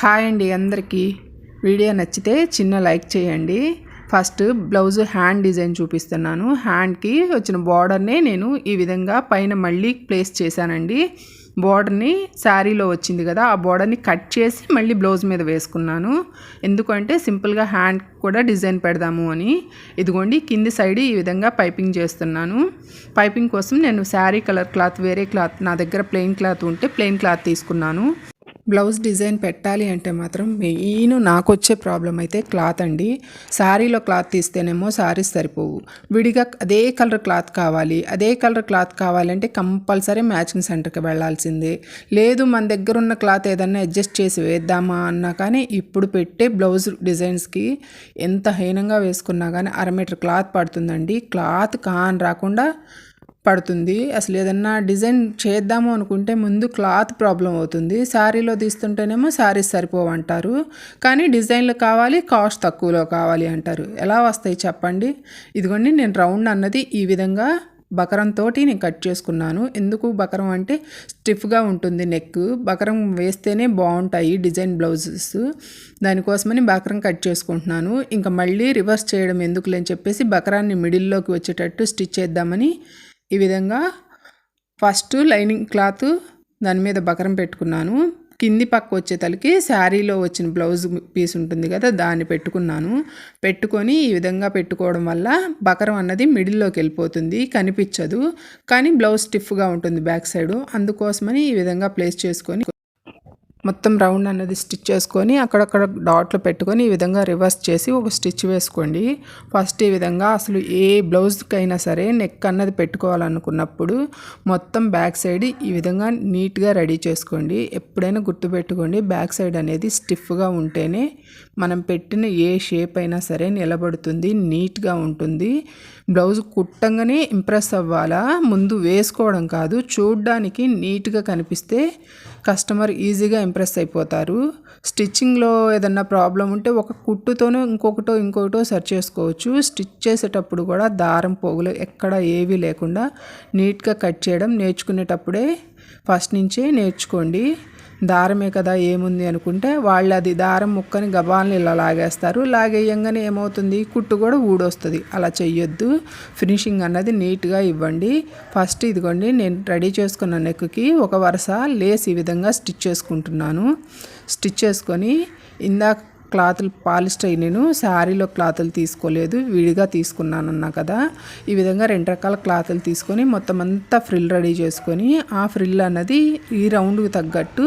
Hi అండి అందరికీ. Video నచ్చితే చిన్న లైక్ చేయండి. ఫస్ట్ బ్లౌజ్ హ్యాండ్ డిజైన్ చూపిస్తున్నాను. హ్యాండ్కి వచ్చిన బార్డర్నే నేను ఈ విధంగా పైన మళ్ళీ ప్లేస్ చేశానండి. బార్డర్ని శారీలో వచ్చింది కదా ఆ బార్డర్ని కట్ చేసి మళ్ళీ బ్లౌజ్ మీద వేసుకున్నాను. ఎందుకంటే సింపుల్గా హ్యాండ్ కూడా డిజైన్ పెడదాము అని. ఇదిగోండి కింది సైడ్ ఈ విధంగా పైపింగ్ చేస్తున్నాను. పైపింగ్ కోసం నేను శారీ కలర్ క్లాత్ వేరే క్లాత్ నా దగ్గర ప్లెయిన్ క్లాత్ ఉంటే ప్లెయిన్ క్లాత్ తీసుకున్నాను. బ్లౌజ్ డిజైన్ పెట్టాలి అంటే మాత్రం మెయిన్ నాకు వచ్చే ప్రాబ్లం అయితే క్లాత్ అండి. శారీలో క్లాత్ తీస్తేనేమో శారీస్ సరిపోవు. విడిగా అదే కలర్ క్లాత్ కావాలి అదే కలర్ క్లాత్ కావాలంటే కంపల్సరీ మ్యాచింగ్ సెంటర్కి వెళ్ళాల్సిందే. లేదు మన దగ్గర ఉన్న క్లాత్ ఏదన్నా అడ్జస్ట్ చేసి వేద్దామా అన్నా కానీ ఇప్పుడు పెట్టే బ్లౌజ్ డిజైన్స్కి ఎంత హీనంగా వేసుకున్నా కానీ అర మీటర్ క్లాత్ పడుతుందండి. క్లాత్ కాన్ రాకుండా పడుతుంది. అసలు ఏదన్నా డిజైన్ చేద్దాము అనుకుంటే ముందు క్లాత్ ప్రాబ్లం అవుతుంది. శారీలో తీస్తుంటేనేమో శారీస్ సరిపోవంటారు. కానీ డిజైన్లు కావాలి కాస్ట్ తక్కువలో కావాలి అంటారు. ఎలా వస్తాయి చెప్పండి? ఇదిగోండి నేను రౌండ్ అన్నది ఈ విధంగా బకరంతో నేను కట్ చేసుకున్నాను. ఎందుకు బకరం అంటే స్టిఫ్గా ఉంటుంది నెక్ బకరం వేస్తేనే బాగుంటాయి డిజైన్ బ్లౌజెస్. దానికోసమని బకరం కట్ చేసుకుంటున్నాను. ఇంకా మళ్ళీ రివర్స్ చేయడం ఎందుకు లేని చెప్పేసి బకరాన్ని మిడిల్లోకి వచ్చేటట్టు స్టిచ్ చేద్దామని ఈ విధంగా ఫస్ట్ లైనింగ్ క్లాత్ దాని మీద బకరం పెట్టుకున్నాను. కింది పక్క వచ్చే తలకి శారీలో వచ్చిన బ్లౌజ్ పీస్ ఉంటుంది కదా దాన్ని పెట్టుకున్నాను. పెట్టుకొని ఈ విధంగా పెట్టుకోవడం వల్ల బకరం అన్నది మిడిల్లోకి వెళ్ళిపోతుంది కనిపించదు. కానీ బ్లౌజ్ స్టిఫ్గా ఉంటుంది బ్యాక్ సైడ్. అందుకోసమని ఈ విధంగా ప్లేస్ చేసుకొని మొత్తం రౌండ్ అన్నది స్టిచ్ చేసుకొని అక్కడక్కడ డాట్లు పెట్టుకొని ఈ విధంగా రివర్స్ చేసి ఒక స్టిచ్ వేసుకోండి. ఫస్ట్ ఈ విధంగా అసలు ఏ బ్లౌజ్కైనా సరే నెక్ అన్నది పెట్టుకోవాలనుకున్నప్పుడు మొత్తం బ్యాక్ సైడ్ ఈ విధంగా నీట్గా రెడీ చేసుకోండి. ఎప్పుడైనా గుర్తుపెట్టుకోండి బ్యాక్ సైడ్ అనేది స్టిఫ్గా ఉంటేనే మనం పెట్టిన ఏ షేప్ అయినా సరే నిలబడుతుంది నీట్గా ఉంటుంది. బ్లౌజ్ కుట్టంగానే ఇంప్రెస్ అవ్వాలా? ముందు వేసుకోవడం కాదు చూడడానికి నీట్గా కనిపిస్తే కస్టమర్ ఈజీగా ఇంప్రెస్ అయిపోతారు. స్టిచ్చింగ్లో ఏదన్నా ప్రాబ్లం ఉంటే ఒక కుట్టుతోనూ ఇంకొకటో ఇంకొకటో సెర్చ్ చేసుకోవచ్చు. స్టిచ్ చేసేటప్పుడు కూడా దారం పోగులు ఎక్కడ ఏవి లేకుండా నీట్గా కట్ చేయడం నేర్చుకునేటప్పుడే ఫస్ట్ నుంచే నేర్చుకోండి. దారమే కదా ఏముంది అనుకుంటే వాళ్ళు అది దారం ముక్కని గబాల్ని ఇలా లాగేస్తారు. లాగేయంగానే ఏమవుతుంది? కుట్టు కూడా ఊడొస్తుంది. అలా చెయ్యొద్దు. ఫినిషింగ్ అన్నది నీట్గా ఇవ్వండి. ఫస్ట్ ఇదిగోండి నేను రెడీ చేసుకున్న నెక్కి ఒక వరుస లేస్ ఈ విధంగా స్టిచ్ చేసుకుంటున్నాను. స్టిచ్ చేసుకొని ఇందాక క్లాతులు పాలిస్టర్ నేను శారీలో క్లాతులు తీసుకోలేదు విడిగా తీసుకున్నాను అన్నా కదా. ఈ విధంగా రెండు రకాల క్లాతులు తీసుకొని మొత్తం అంతా ఫ్రిల్ రెడీ చేసుకొని ఆ ఫ్రిల్ అన్నది ఈ రౌండ్కి తగ్గట్టు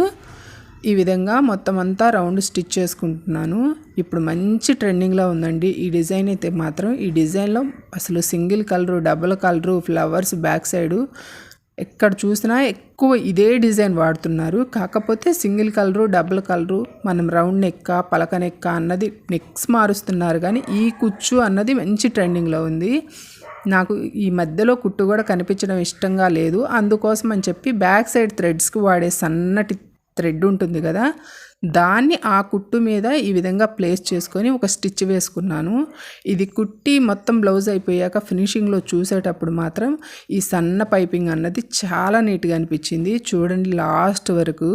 ఈ విధంగా మొత్తం అంతా రౌండ్ స్టిచ్ చేసుకుంటున్నాను. ఇప్పుడు మంచి ట్రెండింగ్లో ఉందండి. ఈ డిజైన్ అయితే మాత్రం ఈ డిజైన్లో అసలు single colour double colour flowers back side ఎక్కడ చూసినా ఎక్కువ ఇదే డిజైన్ వాడుతున్నారు. కాకపోతే సింగిల్ కలరు డబుల్ కలరు మనం రౌండ్ నెక్క పలక నెక్క అన్నది నెక్స్ మారుస్తున్నారు. కానీ ఈ కుచ్చు అన్నది మంచి ట్రెండింగ్లో ఉంది. నాకు ఈ మధ్యలో కుట్టు కూడా కనిపించడం ఇష్టంగా లేదు. అందుకోసం అని చెప్పి బ్యాక్ సైడ్ థ్రెడ్స్కి వాడే సన్నటి థ్రెడ్ ఉంటుంది కదా దాన్ని ఆ కుట్టు మీద ఈ విధంగా ప్లేస్ చేసుకొని ఒక స్టిచ్ వేసుకున్నాను. ఇది కుట్టి మొత్తం బ్లౌజ్ అయిపోయాక ఫినిషింగ్లో చూసేటప్పుడు మాత్రం ఈ సన్న పైపింగ్ అన్నది చాలా నీట్గా అనిపించింది. చూడండి లాస్ట్ వరకు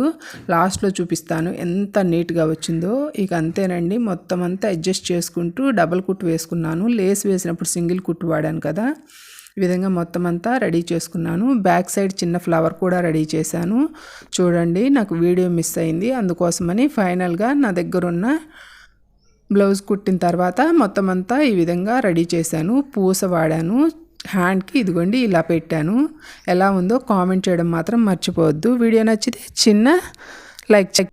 లాస్ట్లో చూపిస్తాను ఎంత నీట్గా వచ్చిందో. ఇక అంతేనండి మొత్తం అంతా అడ్జస్ట్ చేసుకుంటూ డబల్ కుట్టు వేసుకున్నాను. లేస్ వేసినప్పుడు సింగిల్ కుట్టు వాడాను కదా. ఈ విధంగా మొత్తం అంతా రెడీ చేసుకున్నాను. బ్యాక్ సైడ్ చిన్న ఫ్లవర్ కూడా రెడీ చేశాను. చూడండి నాకు వీడియో మిస్ అయింది. అందుకోసమని ఫైనల్గా నా దగ్గర ఉన్న బ్లౌజ్ కుట్టిన తర్వాత మొత్తం అంతా ఈ విధంగా రెడీ చేశాను. పూస వాడాను. హ్యాండ్కి ఇదిగోండి ఇలా పెట్టాను. ఎలా ఉందో కామెంట్ చేయడం మాత్రం మర్చిపోవద్దు. వీడియో నచ్చితే చిన్న లైక్ చెక్